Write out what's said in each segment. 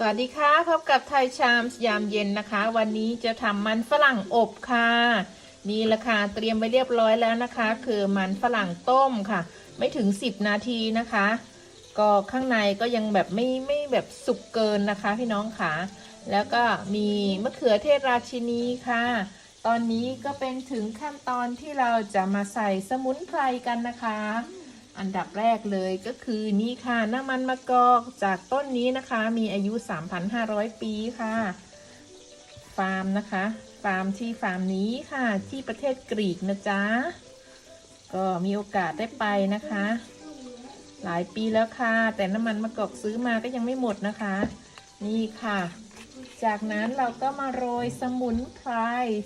สวัสดีค่ะพบกับไทยชามยามเย็นนะคะ วันนี้จะทำมันฝรั่งอบค่ะ นี่ละค่ะเตรียมไว้เรียบร้อยแล้วนะคะ คือมันฝรั่งต้มค่ะ ไม่ถึง 10 นาทีนะคะ ก็ข้างในก็ยังแบบไม่ไม่แบบสุกเกินนะคะ พี่น้องค่ะ แล้วก็มีมะเขือเทศราชินีค่ะ ตอนนี้ก็เป็นถึงขั้นตอนที่เราจะมาใส่สมุนไพรกันนะคะ อันดับแรกเลยก็คือนี่ค่ะน้ำมันมะกอกจากต้นนี้นะคะ มีอายุ 3,500 ปีค่ะ ฟาร์มนะคะ ฟาร์มที่ฟาร์มนี้ค่ะ ที่ประเทศกรีกนะจ๊ะ ก็มีโอกาสได้ไปนะคะ หลายปีแล้วค่ะ แต่น้ำมันมะกอกซื้อมาก็ยังไม่หมดนะคะ นี่ค่ะ จากนั้นเราก็มาโรยสมุนไพร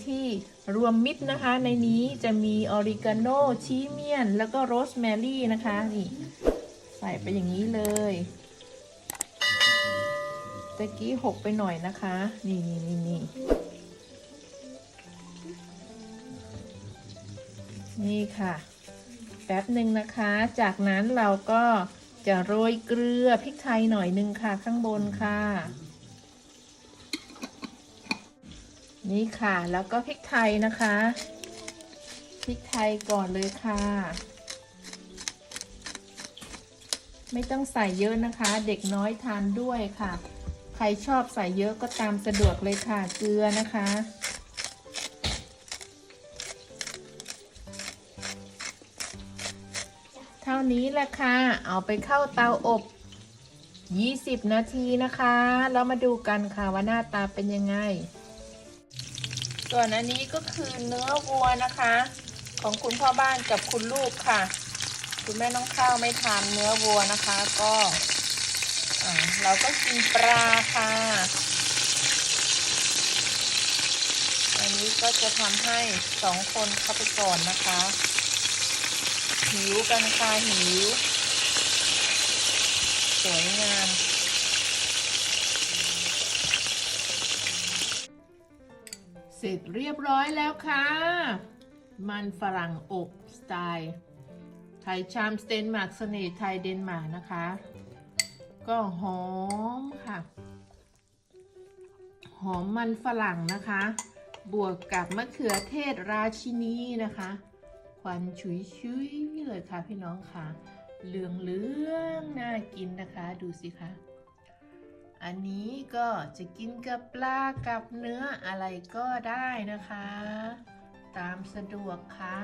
ที่รวมมิตรนะคะ ในนี้จะมีออริกาโนชีเมียน แล้วก็โรสแมรี่นะคะนี่ใส่ไปอย่างนี้เลยตะกี้หกไปหน่อยนะคะ นี่นี่นี่นี่นี่ค่ะแป๊บหนึ่งนะคะ จากนั้นเราก็จะโรยเกลือพริกไทยหน่อยหนึงค่ะข้างบนค่ะ นี่ค่ะ แล้วก็พริกไทยนะคะ พริกไทยก่อนเลยค่ะ ไม่ต้องใส่เยอะนะคะ เด็กน้อยทานด้วยค่ะ ใครชอบใส่เยอะก็ตามสะดวกเลยค่ะ เกลือนะคะ เท่านี้แหละค่ะ เอาไปเข้าเตาอบ 20 นาทีนะคะ แล้วมาดูกันค่ะว่าหน้าตาเป็นยังไง ส่วนอันนี้ก็คือเนื้อวัวนะคะ ของคุณพ่อบ้านกับคุณลูกค่ะ คุณแม่น้องข้าวไม่ทานเนื้อวัวนะคะ ก็เราก็กินปลาค่ะ อันนี้ก็จะทำให้สองคนเข้าไปก่อนนะคะ หิวกันค่ะหิว สวยงาม เสร็จเรียบร้อยแล้วค่ะ มันฝรั่งอบสไตล์ไทยชามสเตนมาร์กเสน่ห์ไทยเดนมาร์กนะคะ ก็หอมค่ะ หอมมันฝรั่งนะคะ บวกกับมะเขือเทศราชินีนะคะ ควันชุยชุยเลยค่ะพี่น้องค่ะ เหลืองเหลืองๆน่ากินนะคะ ดูสิคะ อันนี้ก็จะกินกับปลากับเนื้ออะไรก็ได้นะคะ ตามสะดวกค่ะ